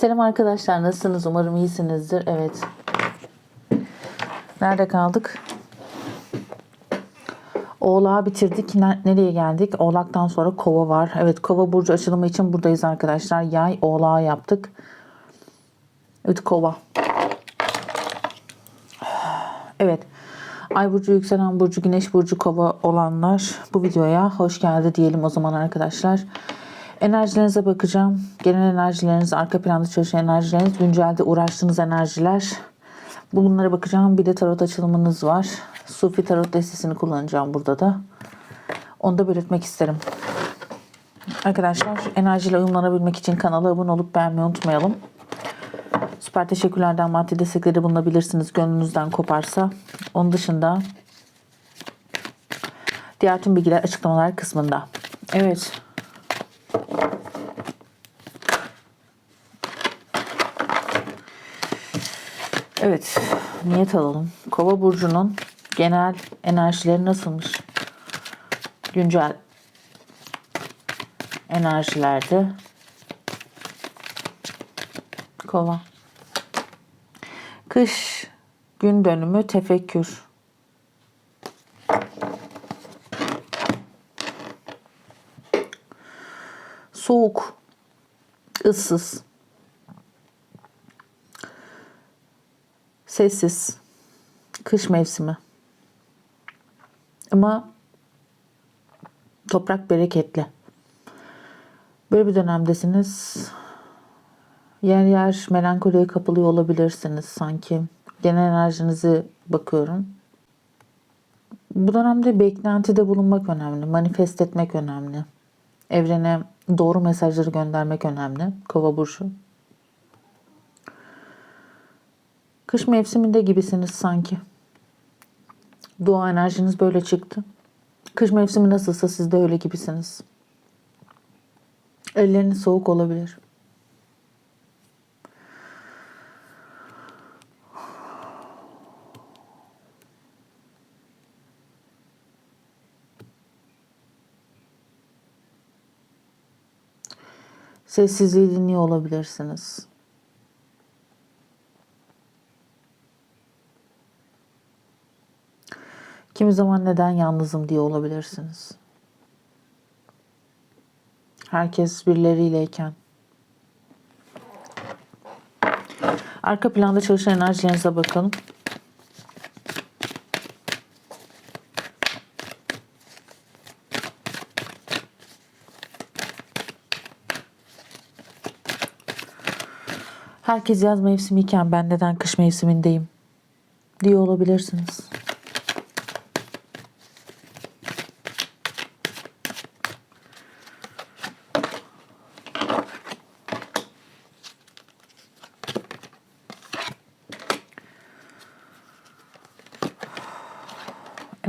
Selam arkadaşlar nasılsınız? Umarım iyisinizdir. Evet. Nerede kaldık? Oğlağı bitirdik. Ne- Nereye geldik? Oğlaktan sonra kova var. Evet kova burcu açılımı için buradayız arkadaşlar. Yay oğlağı yaptık. Evet kova. Evet. Ay burcu, yükselen burcu, güneş burcu kova olanlar bu videoya hoş geldi diyelim o zaman arkadaşlar. Enerjilerinize bakacağım. Genel enerjileriniz, arka planda çalışan enerjileriniz, güncelde uğraştığınız enerjiler. Bunlara bakacağım. Bir de tarot açılımınız var. Sufi tarot destesini kullanacağım burada da. Onu da belirtmek isterim. Arkadaşlar enerjiyle uyumlanabilmek için kanala abone olup beğenmeyi unutmayalım. Süper teşekkürlerden maddi destekleri bulunabilirsiniz gönlünüzden koparsa. Onun dışında diğer tüm bilgiler açıklamalar kısmında. Evet. Evet. Niyet alalım. Kova burcunun genel enerjileri nasılmış? Güncel enerjilerde Kova. Kış gün dönümü tefekkür. Soğuk, ıssız, sessiz, kış mevsimi. Ama toprak bereketli. Böyle bir dönemdesiniz. Yer yer melankoliye kapılıyor olabilirsiniz sanki. Genel enerjinizi bakıyorum. Bu dönemde beklentide bulunmak önemli. Manifest etmek önemli. Evrene doğru mesajları göndermek önemli. Kova burcu. Kış mevsiminde gibisiniz sanki. Doğa enerjiniz böyle çıktı. Kış mevsimi nasılsa siz de öyle gibisiniz. Elleriniz soğuk olabilir. Sessizliği dinliyor olabilirsiniz. Kimi zaman neden yalnızım diye olabilirsiniz. Herkes birileriyleyken. Arka planda çalışan enerjilerinize bakalım. Herkes yaz mevsimiyken ben neden kış mevsimindeyim diye olabilirsiniz.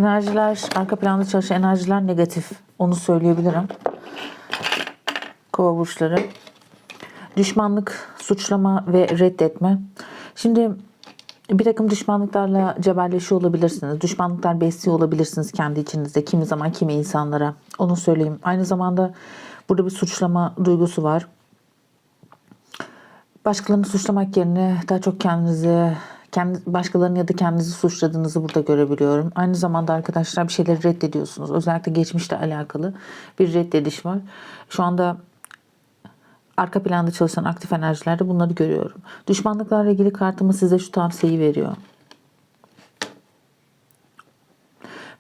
Enerjiler, arka planda çalışan enerjiler negatif. Onu söyleyebilirim. Kova burçları. Düşmanlık, suçlama ve reddetme. Şimdi bir takım düşmanlıklarla cebelleşiyor olabilirsiniz. Düşmanlıklar besliyor olabilirsiniz kendi içinizde. Kimi zaman kimi insanlara. Onu söyleyeyim. Aynı zamanda burada bir suçlama duygusu var. Başkalarını suçlamak yerine daha çok kendinizi kendi başkalarını ya da kendinizi suçladığınızı burada görebiliyorum. Aynı zamanda arkadaşlar bir şeyleri reddediyorsunuz. Özellikle geçmişle alakalı bir reddediş var. Şu anda arka planda çalışan aktif enerjilerde bunları görüyorum. Düşmanlıklarla ilgili kartımı size şu tavsiyeyi veriyor.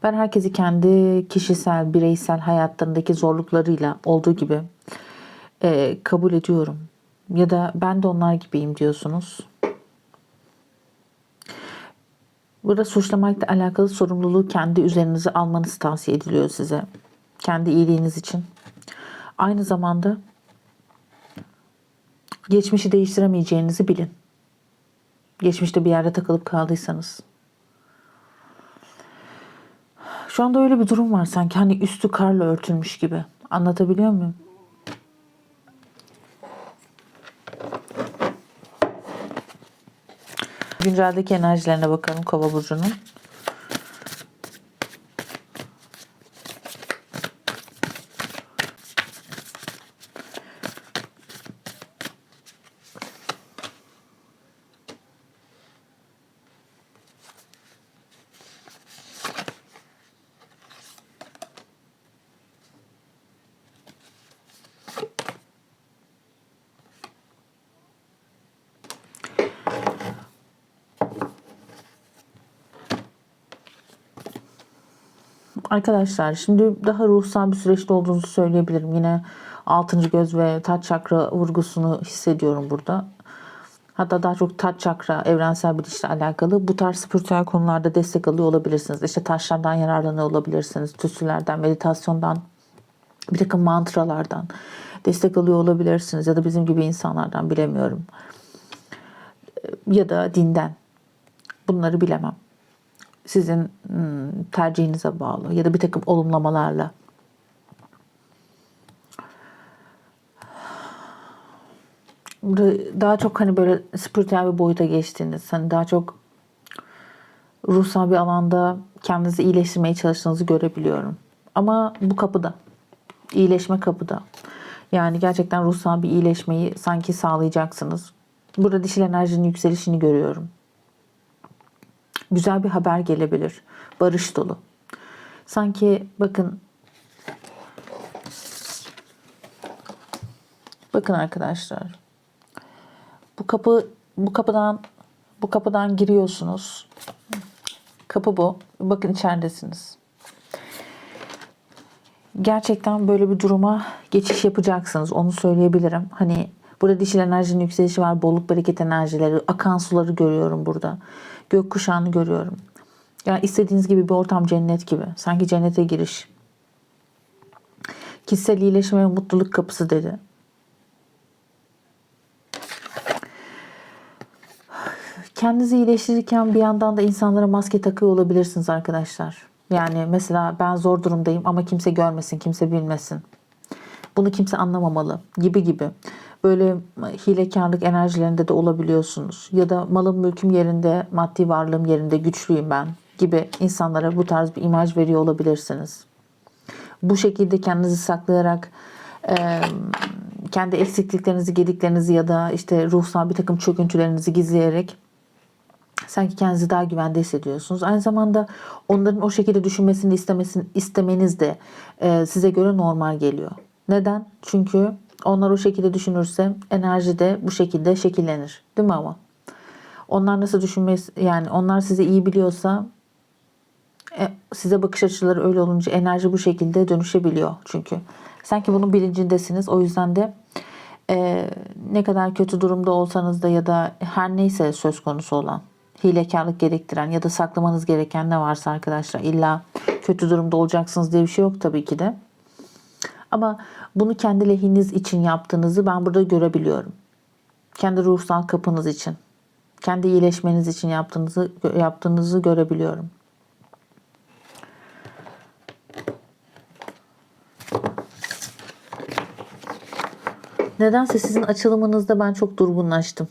Ben herkesi kendi kişisel, bireysel hayatlarındaki zorluklarıyla olduğu gibi e, kabul ediyorum. Ya da ben de onlar gibiyim diyorsunuz. Burada suçlamakla alakalı sorumluluğu kendi üzerinize almanız tavsiye ediliyor size. Kendi iyiliğiniz için. Aynı zamanda geçmişi değiştiremeyeceğinizi bilin. Geçmişte bir yerde takılıp kaldıysanız. Şu anda öyle bir durum var sanki hani üstü karla örtülmüş gibi. Anlatabiliyor muyum? Günceldeki enerjilerine bakalım Kova burcunun. Arkadaşlar şimdi daha ruhsal bir süreçte olduğunuzu söyleyebilirim. Yine altıncı göz ve taç çakra vurgusunu hissediyorum burada. Hatta daha çok taç çakra evrensel bilişle alakalı bu tarz spiritüel konularda destek alıyor olabilirsiniz. İşte taşlardan yararlanıyor olabilirsiniz. Tütsülerden, meditasyondan, bir takım mantralardan destek alıyor olabilirsiniz. Ya da bizim gibi insanlardan bilemiyorum. Ya da dinden. Bunları bilemem. Sizin hmm, tercihinize bağlı. Ya da bir takım olumlamalarla. Daha çok hani böyle spiritüel bir boyuta geçtiğiniz, hani daha çok ruhsal bir alanda kendinizi iyileştirmeye çalıştığınızı görebiliyorum. Ama bu kapıda. iyileşme kapıda. Yani gerçekten ruhsal bir iyileşmeyi sanki sağlayacaksınız. Burada dişil enerjinin yükselişini görüyorum. Güzel bir haber gelebilir. Barış dolu. Sanki bakın Bakın arkadaşlar. Bu kapı bu kapıdan bu kapıdan giriyorsunuz. Kapı bu. Bakın içeridesiniz. Gerçekten böyle bir duruma geçiş yapacaksınız. Onu söyleyebilirim. Hani burada dişil enerjinin yükselişi var. Bolluk bereket enerjileri. Akan suları görüyorum burada. Gökkuşağını görüyorum. Ya istediğiniz gibi bir ortam cennet gibi. Sanki cennete giriş. Kişisel iyileşme ve mutluluk kapısı dedi. kendinizi iyileştirirken bir yandan da insanlara maske takıyor olabilirsiniz arkadaşlar. Yani mesela ben zor durumdayım ama kimse görmesin, kimse bilmesin. Bunu kimse anlamamalı gibi gibi. Böyle hilekarlık enerjilerinde de olabiliyorsunuz. Ya da malım mülküm yerinde, maddi varlığım yerinde, güçlüyüm ben gibi insanlara bu tarz bir imaj veriyor olabilirsiniz. Bu şekilde kendinizi saklayarak kendi eksikliklerinizi, gediklerinizi ya da işte ruhsal bir takım çöküntülerinizi gizleyerek sanki kendinizi daha güvende hissediyorsunuz. Aynı zamanda onların o şekilde düşünmesini istemesin, istemeniz de e, size göre normal geliyor. Neden? Çünkü onlar o şekilde düşünürse enerji de bu şekilde şekillenir. Değil mi ama? Onlar nasıl düşünmesi yani onlar sizi iyi biliyorsa e, size bakış açıları öyle olunca enerji bu şekilde dönüşebiliyor çünkü. Sanki bunun bilincindesiniz. O yüzden de e, ne kadar kötü durumda olsanız da ya da her neyse söz konusu olan hilekarlık gerektiren ya da saklamanız gereken ne varsa arkadaşlar illa kötü durumda olacaksınız diye bir şey yok tabii ki de. Ama bunu kendi lehiniz için yaptığınızı ben burada görebiliyorum. Kendi ruhsal kapınız için, kendi iyileşmeniz için yaptığınızı yaptığınızı görebiliyorum. Nedense sizin açılımınızda ben çok durgunlaştım.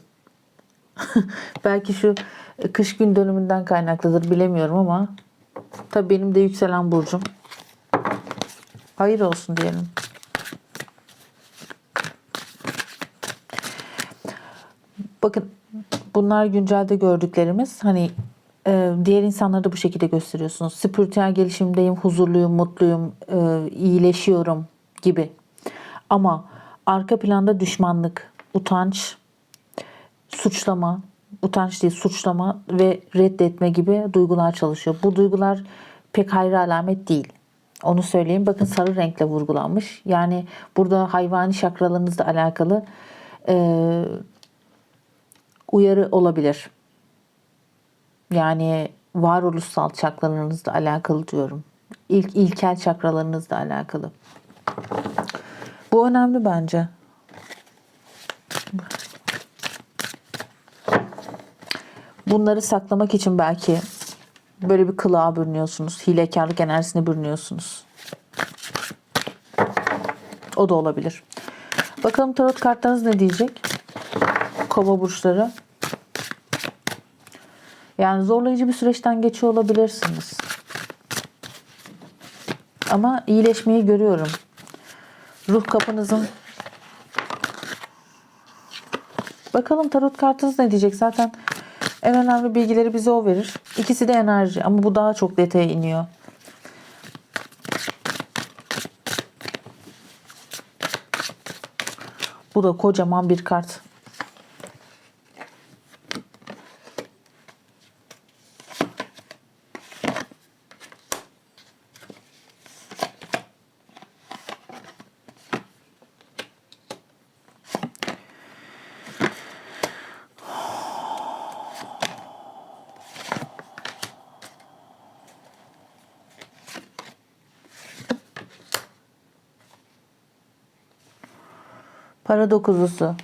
Belki şu kış gün dönümünden kaynaklıdır bilemiyorum ama tabii benim de yükselen burcum. Hayır olsun diyelim. Bakın bunlar güncelde gördüklerimiz. Hani e, diğer insanları da bu şekilde gösteriyorsunuz. Spiritüel gelişimdeyim, huzurluyum, mutluyum, e, iyileşiyorum gibi. Ama arka planda düşmanlık, utanç, suçlama, utanç değil suçlama ve reddetme gibi duygular çalışıyor. Bu duygular pek hayra alamet değil. Onu söyleyeyim. Bakın sarı renkle vurgulanmış. Yani burada hayvani şakralarınızla alakalı e, uyarı olabilir. Yani varoluşsal çakralarınızla alakalı diyorum. İlk ilkel çakralarınızla alakalı. Bu önemli bence. Bunları saklamak için belki böyle bir kılığa bürünüyorsunuz. Hilekarlık enerjisine bürünüyorsunuz. O da olabilir. Bakalım tarot kartlarınız ne diyecek? Kova burçları. Yani zorlayıcı bir süreçten geçiyor olabilirsiniz. Ama iyileşmeyi görüyorum. Ruh kapınızın Bakalım tarot kartınız ne diyecek? Zaten en önemli bilgileri bize o verir. İkisi de enerji ama bu daha çok detaya iniyor. Bu da kocaman bir kart. Para dokuzusu.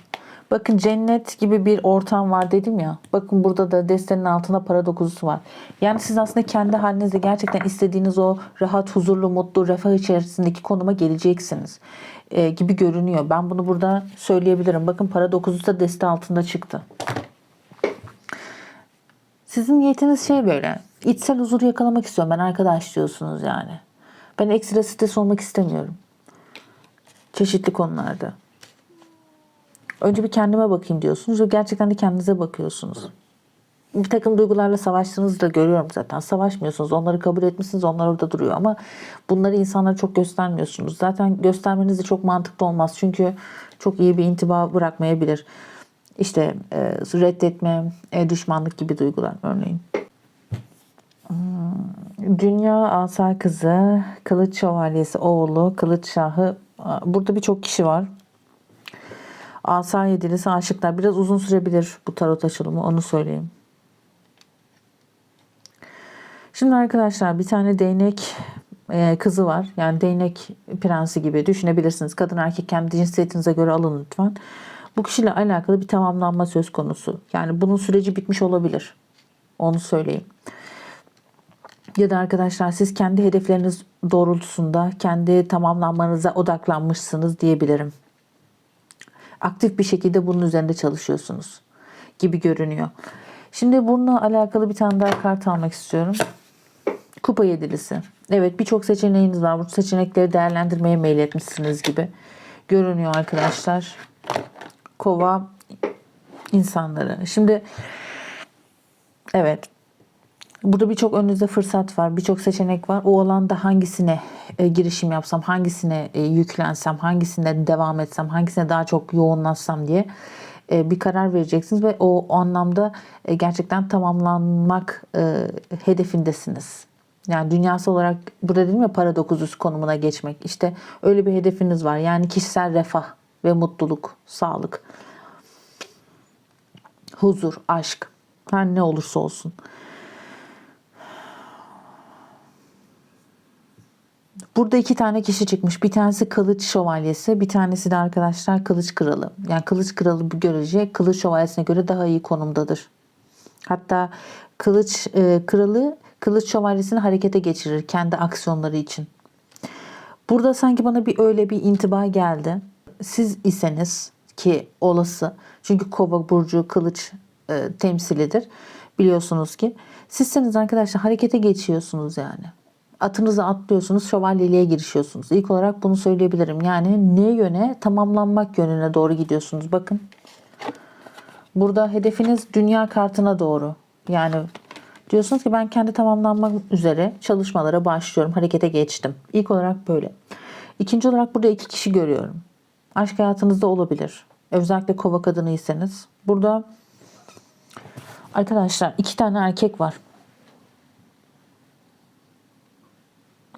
Bakın cennet gibi bir ortam var dedim ya. Bakın burada da destenin altında para dokuzusu var. Yani siz aslında kendi halinizde gerçekten istediğiniz o rahat, huzurlu, mutlu, refah içerisindeki konuma geleceksiniz. Ee, gibi görünüyor. Ben bunu burada söyleyebilirim. Bakın para dokuzusu da deste altında çıktı. Sizin niyetiniz şey böyle. içsel huzuru yakalamak istiyorum. Ben arkadaş diyorsunuz yani. Ben ekstra stres olmak istemiyorum. Çeşitli konularda. Önce bir kendime bakayım diyorsunuz ve gerçekten de kendinize bakıyorsunuz. Bir takım duygularla savaştığınızı da görüyorum zaten. Savaşmıyorsunuz. Onları kabul etmişsiniz. Onlar orada duruyor. Ama bunları insanlara çok göstermiyorsunuz. Zaten göstermeniz de çok mantıklı olmaz. Çünkü çok iyi bir intiba bırakmayabilir. İşte e, reddetme, e, düşmanlık gibi duygular örneğin. Hmm, Dünya Asa Kızı, Kılıç Şövalyesi oğlu, Kılıç Şahı. Burada birçok kişi var. Asa yedilisi aşıklar. Biraz uzun sürebilir bu tarot açılımı onu söyleyeyim. Şimdi arkadaşlar bir tane değnek e, kızı var. Yani değnek prensi gibi düşünebilirsiniz. Kadın erkek kendi cinsiyetinize göre alın lütfen. Bu kişiyle alakalı bir tamamlanma söz konusu. Yani bunun süreci bitmiş olabilir. Onu söyleyeyim. Ya da arkadaşlar siz kendi hedefleriniz doğrultusunda kendi tamamlanmanıza odaklanmışsınız diyebilirim aktif bir şekilde bunun üzerinde çalışıyorsunuz gibi görünüyor. Şimdi bununla alakalı bir tane daha kart almak istiyorum. Kupa yedilisi. Evet birçok seçeneğiniz var. Bu seçenekleri değerlendirmeye meyletmişsiniz gibi görünüyor arkadaşlar. Kova insanları. Şimdi evet Burada birçok önünüzde fırsat var, birçok seçenek var. O alanda hangisine e, girişim yapsam, hangisine e, yüklensem, hangisine devam etsem, hangisine daha çok yoğunlaşsam diye e, bir karar vereceksiniz ve o, anlamda e, gerçekten tamamlanmak e, hedefindesiniz. Yani dünyası olarak burada değil mi para dokuzusu konumuna geçmek. İşte öyle bir hedefiniz var. Yani kişisel refah ve mutluluk, sağlık, huzur, aşk. Her ne olursa olsun. Burada iki tane kişi çıkmış. Bir tanesi kılıç şövalyesi, bir tanesi de arkadaşlar kılıç kralı. Yani kılıç kralı bu görece kılıç şövalyesine göre daha iyi konumdadır. Hatta kılıç e, kralı kılıç şövalyesini harekete geçirir kendi aksiyonları için. Burada sanki bana bir öyle bir intiba geldi. Siz iseniz ki olası çünkü kova burcu kılıç e, temsilidir biliyorsunuz ki. Sizseniz arkadaşlar harekete geçiyorsunuz yani atınızı atlıyorsunuz, şövalyeliğe girişiyorsunuz. İlk olarak bunu söyleyebilirim. Yani ne yöne? Tamamlanmak yönüne doğru gidiyorsunuz. Bakın. Burada hedefiniz dünya kartına doğru. Yani diyorsunuz ki ben kendi tamamlanmak üzere çalışmalara başlıyorum. Harekete geçtim. İlk olarak böyle. İkinci olarak burada iki kişi görüyorum. Aşk hayatınızda olabilir. Özellikle kova kadınıysanız. Burada arkadaşlar iki tane erkek var.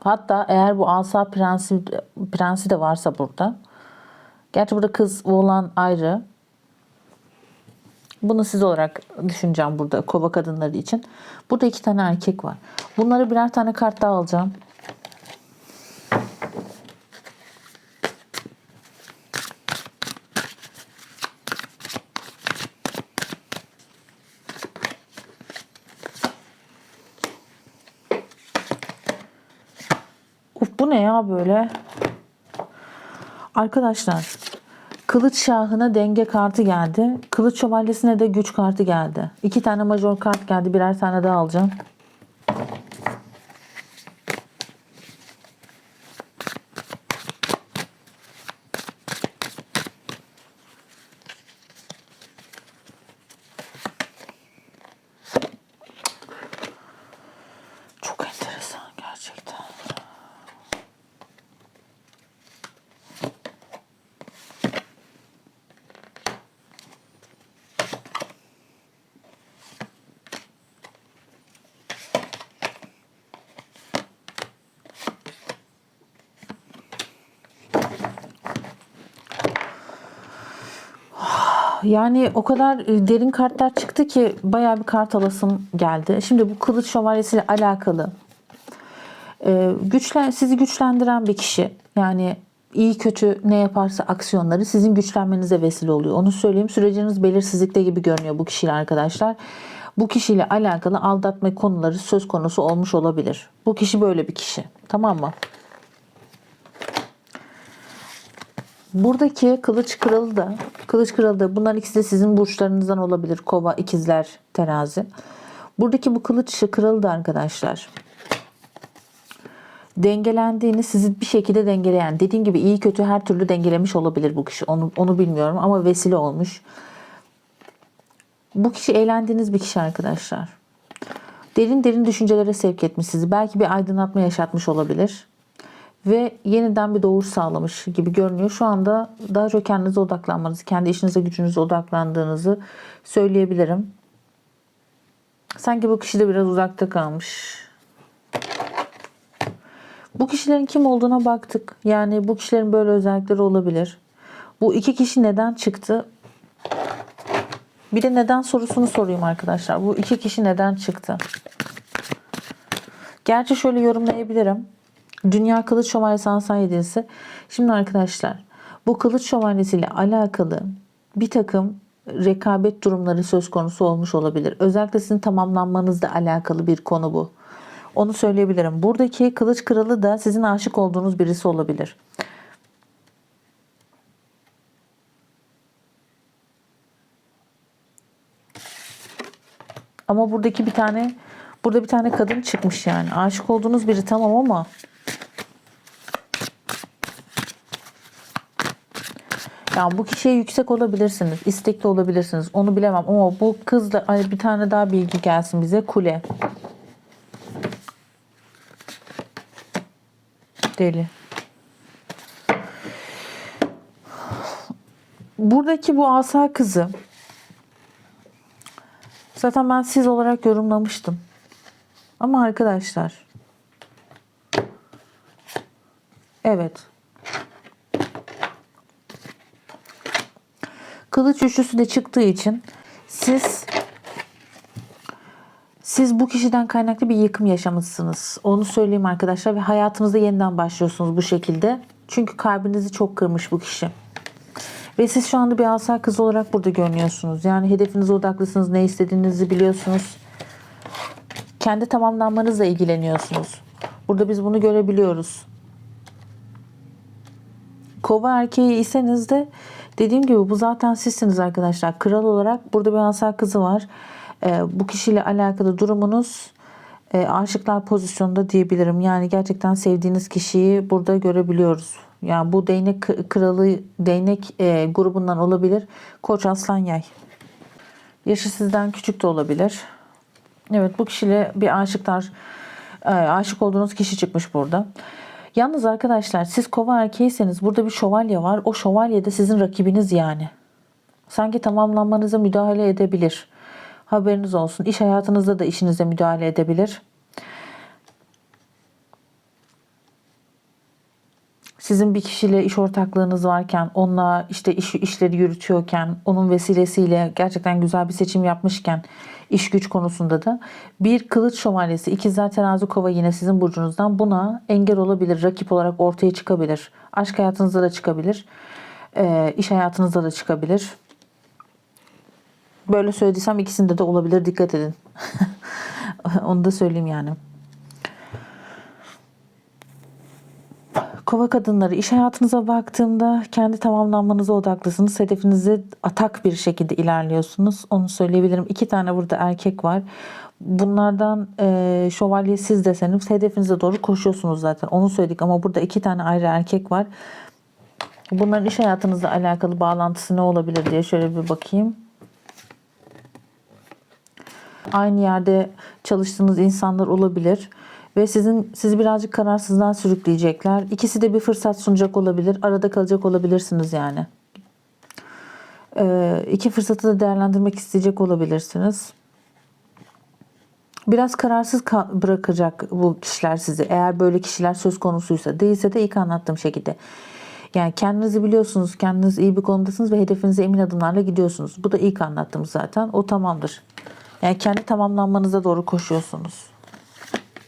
Hatta eğer bu asa prensi, prensi de varsa burada. Gerçi burada kız oğlan ayrı. Bunu siz olarak düşüneceğim burada kova kadınları için. Burada iki tane erkek var. Bunları birer tane kart daha alacağım. Ya böyle? Arkadaşlar Kılıç Şahı'na denge kartı geldi. Kılıç Şövalyesi'ne de güç kartı geldi. İki tane major kart geldi. Birer tane daha alacağım. Çok enteresan gerçekten. Yani o kadar e, derin kartlar çıktı ki bayağı bir kart alasım geldi. Şimdi bu kılıç şövalyesiyle alakalı e, güçlen, sizi güçlendiren bir kişi. Yani iyi kötü ne yaparsa aksiyonları sizin güçlenmenize vesile oluyor. Onu söyleyeyim. Süreciniz belirsizlikte gibi görünüyor bu kişiyle arkadaşlar. Bu kişiyle alakalı aldatma konuları söz konusu olmuş olabilir. Bu kişi böyle bir kişi. Tamam mı? Buradaki kılıç kralı da kılıç kralı da bunların ikisi de sizin burçlarınızdan olabilir. Kova, ikizler, terazi. Buradaki bu kılıç kralı da arkadaşlar dengelendiğini sizi bir şekilde dengeleyen dediğim gibi iyi kötü her türlü dengelemiş olabilir bu kişi. Onu, onu bilmiyorum ama vesile olmuş. Bu kişi eğlendiğiniz bir kişi arkadaşlar. Derin derin düşüncelere sevk etmiş sizi. Belki bir aydınlatma yaşatmış olabilir ve yeniden bir doğuş sağlamış gibi görünüyor. Şu anda daha çok kendinize odaklanmanızı, kendi işinize gücünüze odaklandığınızı söyleyebilirim. Sanki bu kişi de biraz uzakta kalmış. Bu kişilerin kim olduğuna baktık. Yani bu kişilerin böyle özellikleri olabilir. Bu iki kişi neden çıktı? Bir de neden sorusunu sorayım arkadaşlar. Bu iki kişi neden çıktı? Gerçi şöyle yorumlayabilirim. Dünya Kılıç Şövalyesi Yedilisi. Şimdi arkadaşlar bu Kılıç Şövalyesi ile alakalı bir takım rekabet durumları söz konusu olmuş olabilir. Özellikle sizin tamamlanmanızla alakalı bir konu bu. Onu söyleyebilirim. Buradaki kılıç kralı da sizin aşık olduğunuz birisi olabilir. Ama buradaki bir tane burada bir tane kadın çıkmış yani. Aşık olduğunuz biri tamam ama Yani bu kişiye yüksek olabilirsiniz, istekli olabilirsiniz. Onu bilemem ama bu kızla ay bir tane daha bilgi gelsin bize. Kule. Deli. Buradaki bu asa kızı zaten ben siz olarak yorumlamıştım. Ama arkadaşlar evet kılıç üçlüsü de çıktığı için siz siz bu kişiden kaynaklı bir yıkım yaşamışsınız. Onu söyleyeyim arkadaşlar ve hayatınızda yeniden başlıyorsunuz bu şekilde. Çünkü kalbinizi çok kırmış bu kişi. Ve siz şu anda bir asa kız olarak burada görünüyorsunuz. Yani hedefinize odaklısınız, ne istediğinizi biliyorsunuz. Kendi tamamlanmanızla ilgileniyorsunuz. Burada biz bunu görebiliyoruz. Kova erkeği iseniz de dediğim gibi bu zaten sizsiniz arkadaşlar. Kral olarak burada bir asa kızı var. Ee, bu kişiyle alakalı durumunuz e, aşıklar pozisyonunda diyebilirim. Yani gerçekten sevdiğiniz kişiyi burada görebiliyoruz. Yani bu değnek kralı değnek e, grubundan olabilir. Koç aslan yay. Yaşı sizden küçük de olabilir. Evet bu kişiyle bir aşıklar e, aşık olduğunuz kişi çıkmış burada. Yalnız arkadaşlar siz kova erkeğiyseniz burada bir şövalye var. O şövalye de sizin rakibiniz yani. Sanki tamamlanmanıza müdahale edebilir. Haberiniz olsun. İş hayatınızda da işinize müdahale edebilir. Sizin bir kişiyle iş ortaklığınız varken, onunla işte iş, işleri yürütüyorken, onun vesilesiyle gerçekten güzel bir seçim yapmışken iş güç konusunda da bir kılıç şövalyesi, ikizler terazi kova yine sizin burcunuzdan buna engel olabilir, rakip olarak ortaya çıkabilir. Aşk hayatınızda da çıkabilir, e, iş hayatınızda da çıkabilir. Böyle söylediysem ikisinde de olabilir. Dikkat edin. Onu da söyleyeyim yani. Kova kadınları iş hayatınıza baktığımda kendi tamamlanmanıza odaklısınız. Hedefinizi atak bir şekilde ilerliyorsunuz. Onu söyleyebilirim. İki tane burada erkek var. Bunlardan e, şövalye siz deseniz hedefinize doğru koşuyorsunuz zaten. Onu söyledik ama burada iki tane ayrı erkek var. Bunların iş hayatınızla alakalı bağlantısı ne olabilir diye şöyle bir bakayım aynı yerde çalıştığınız insanlar olabilir ve sizin sizi birazcık kararsızlığa sürükleyecekler. İkisi de bir fırsat sunacak olabilir. Arada kalacak olabilirsiniz yani. Ee, iki fırsatı da değerlendirmek isteyecek olabilirsiniz. Biraz kararsız bırakacak bu kişiler sizi. Eğer böyle kişiler söz konusuysa. Değilse de ilk anlattığım şekilde. Yani kendinizi biliyorsunuz, kendiniz iyi bir konumdasınız ve hedefinize emin adımlarla gidiyorsunuz. Bu da ilk anlattığım zaten. O tamamdır. Yani kendi tamamlanmanıza doğru koşuyorsunuz.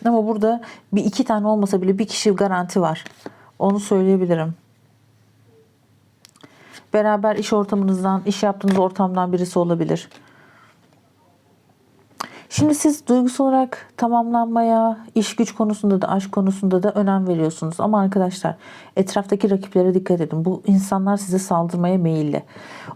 Ama burada bir iki tane olmasa bile bir kişi garanti var. Onu söyleyebilirim. Beraber iş ortamınızdan, iş yaptığınız ortamdan birisi olabilir. Şimdi siz duygusal olarak tamamlanmaya, iş güç konusunda da aşk konusunda da önem veriyorsunuz. Ama arkadaşlar etraftaki rakiplere dikkat edin. Bu insanlar size saldırmaya meyilli.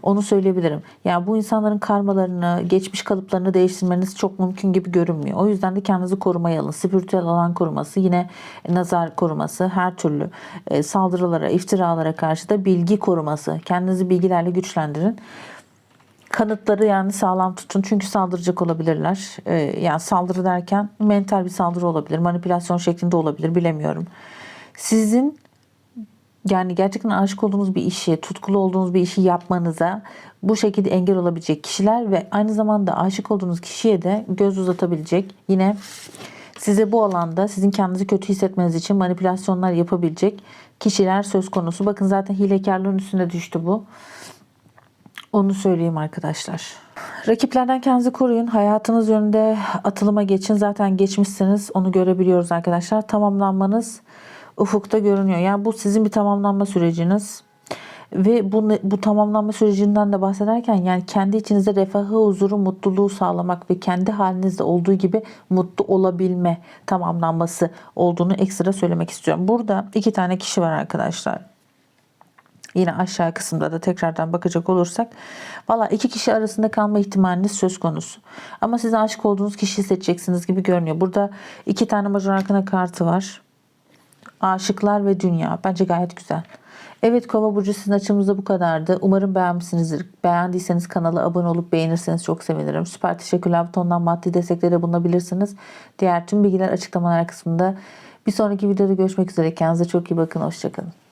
Onu söyleyebilirim. Yani bu insanların karmalarını, geçmiş kalıplarını değiştirmeniz çok mümkün gibi görünmüyor. O yüzden de kendinizi korumaya alın. Spiritüel alan koruması, yine nazar koruması, her türlü e, saldırılara, iftiralara karşı da bilgi koruması. Kendinizi bilgilerle güçlendirin kanıtları yani sağlam tutun çünkü saldıracak olabilirler. Ee, yani saldırı derken mental bir saldırı olabilir, manipülasyon şeklinde olabilir bilemiyorum. Sizin yani gerçekten aşık olduğunuz bir işi, tutkulu olduğunuz bir işi yapmanıza bu şekilde engel olabilecek kişiler ve aynı zamanda aşık olduğunuz kişiye de göz uzatabilecek yine size bu alanda sizin kendinizi kötü hissetmeniz için manipülasyonlar yapabilecek kişiler söz konusu. Bakın zaten hilekarlığın üstüne düştü bu. Onu söyleyeyim arkadaşlar. Rakiplerden kendinizi koruyun. Hayatınız yönünde atılıma geçin. Zaten geçmişsiniz. Onu görebiliyoruz arkadaşlar. Tamamlanmanız ufukta görünüyor. Yani bu sizin bir tamamlanma süreciniz. Ve bu, bu tamamlanma sürecinden de bahsederken yani kendi içinizde refahı, huzuru, mutluluğu sağlamak ve kendi halinizde olduğu gibi mutlu olabilme tamamlanması olduğunu ekstra söylemek istiyorum. Burada iki tane kişi var arkadaşlar. Yine aşağı kısımda da tekrardan bakacak olursak. Valla iki kişi arasında kalma ihtimaliniz söz konusu. Ama siz aşık olduğunuz kişiyi seçeceksiniz gibi görünüyor. Burada iki tane major arkana kartı var. Aşıklar ve dünya. Bence gayet güzel. Evet Kova Burcu sizin açımızda bu kadardı. Umarım beğenmişsinizdir. Beğendiyseniz kanala abone olup beğenirseniz çok sevinirim. Süper teşekkürler. Butondan maddi desteklere bulunabilirsiniz. Diğer tüm bilgiler açıklamalar kısmında. Bir sonraki videoda görüşmek üzere. Kendinize çok iyi bakın. Hoşçakalın.